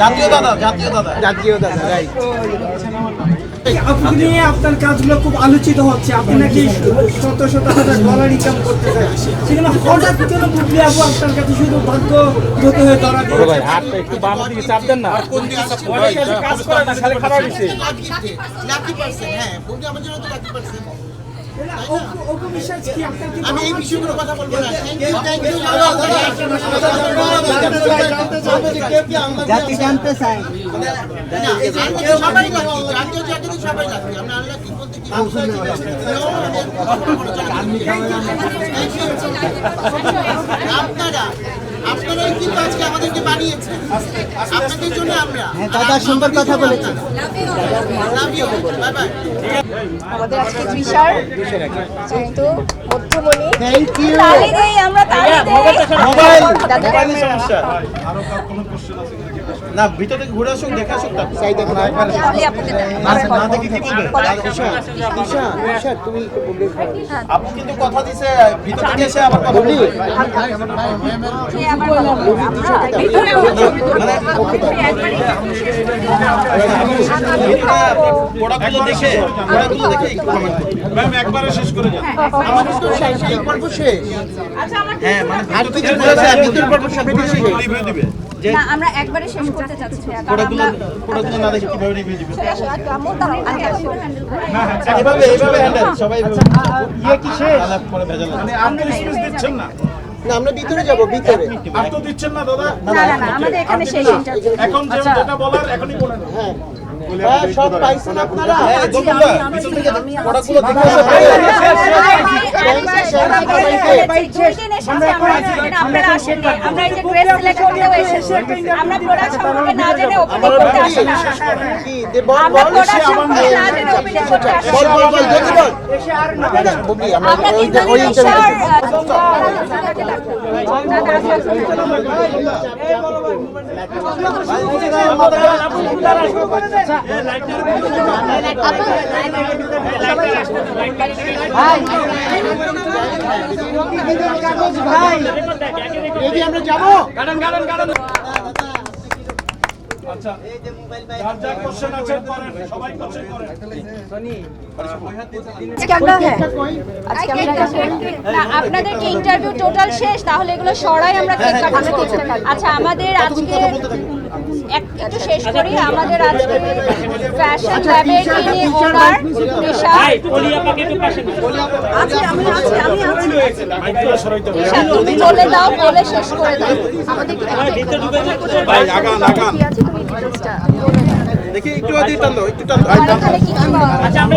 জাতীয় দাদা জাতীয় দাদা জাতীয় দাদা রাইট আপনি নিয়ে আপনার কাজগুলো খুব আলোচিত হচ্ছে। আপনি নাকি শত শত হাজার ডলার ইনকাম করতে চান। সেখানে হঠাৎ কেন বুবলি আপু আপনার কাছে? শুধু ভাগ্যগত হয়ে ধরা দিয়েছে। হাতটা একটু বাম দিকে চাপ দেন না। কোন দিকে যাচ্ছে কাজ করে না খালি খারাপ হয়েছে। লাকি পার্সেন্ট হ্যাঁ বলতে আমার জন্য তো লাকি পার্সেন্ট আমি এই বিষয়গুলো কথা বলব না। জাতি জানতে চাই সবাই সবাই আমরা আল্লাহ কি বলতে আপনারা আপনারাই কিন্তু আজকে আমাদেরকে বানিয়েছেন আপনাদের জন্য আমরা। হ্যাঁ দাদা সুন্দর কথা বলেছেন লাভ ইউ বাই বাই আমাদের আজকে তৃষার যেহেতু মধ্যমণি। থ্যাংক ইউ তালি দেই আমরা তালি দেই। মোবাইল দাদা মোবাইলের সমস্যা। না ভিতর থেকে ঘুরে আসুক দেখে আসুক তারপর। চাই দেখো না না দেখে কি বলবে ঈশা ঈশা ঈশা তুমি একটু বলবে আপু কিন্তু কথা দিছে ভিতর থেকে এসে আবার কথা বলবে? আমরা ভিতরে প্রোডাক্টগুলো দেখে প্রোডাক্টগুলো দেখে কমেন্ট করবে ম্যাম একবারে শেষ করে যান। আমাদের তো শেষ এই পর্ব শেষ। হ্যাঁ মানে আর কিছু বলেছে ভিতর পর্ব শেষ। দিবে। না আমরা একবারে শেষ করতে চাচ্ছি। প্রোডাক্টগুলো আমরা প্রোডাক্টগুলো না দেখে কীভাবে রিভিউ দিবে চলে আসো, আর আম্মু তাহলে আগে আসো, হ্যান্ডেল করে। এইভাবে এইভাবে হ্যান্ডেল সবাই ইয়ে কি শেষ? আলাপ করে ভেজাল আছে। আপনি স্পেস দিচ্ছেন না? না আমরা ভিতরে যাব ভিতরে। তো দিচ্ছেন না দাদা? না না না। আমাদের এখানে শেষ এখন যেটা বলার এখনই বলেন হ্যাঁ হ্যাঁ। সব পাইছেন আপনারা হ্যাঁ আমরা আমরা যাব? গার্ডেন গার্ডেন জেনে আচ্ছা যার যা কোশ্চেন আছে করেন, সবাই কোশ্চেন করেন। না, আপনাদেরকে ইন্টারভিউ টোটাল শেষ, তাহলে এগুলো সরাই আমরা আচ্ছা আমাদের আজকে একটু শেষ করি। আমাদের আজকে ফ্যাশন ল্যাবের যিনি ওনার নিশা আছি আমি আছি আমি আছি। মাইকগুলো সরাইতে হবে নিশা তুমি বলে দাও বলে শেষ করে দাও। আমাদের কি ভাই আগান আগান। কি আছে তুমি ডিটেইলসটা দেখি একটু আদি টান দাও একটু টান দাও। আমার এখানে কিছু আচ্ছা আমরা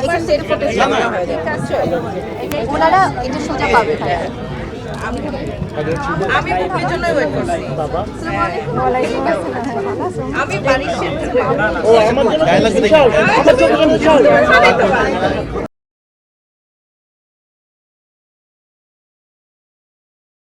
হ্যাঁ সেট ফটো ঠিক আছে। ওনারা এটা সোজা পাবে। আমি বুকের জন্য ওয়েট করছি। বাবা। আসসালামু আলাইকুম ওয়ালাইকুম আসসালাম আমি বাড়ির ও আমার জন্য আমার জন্য বিশাল।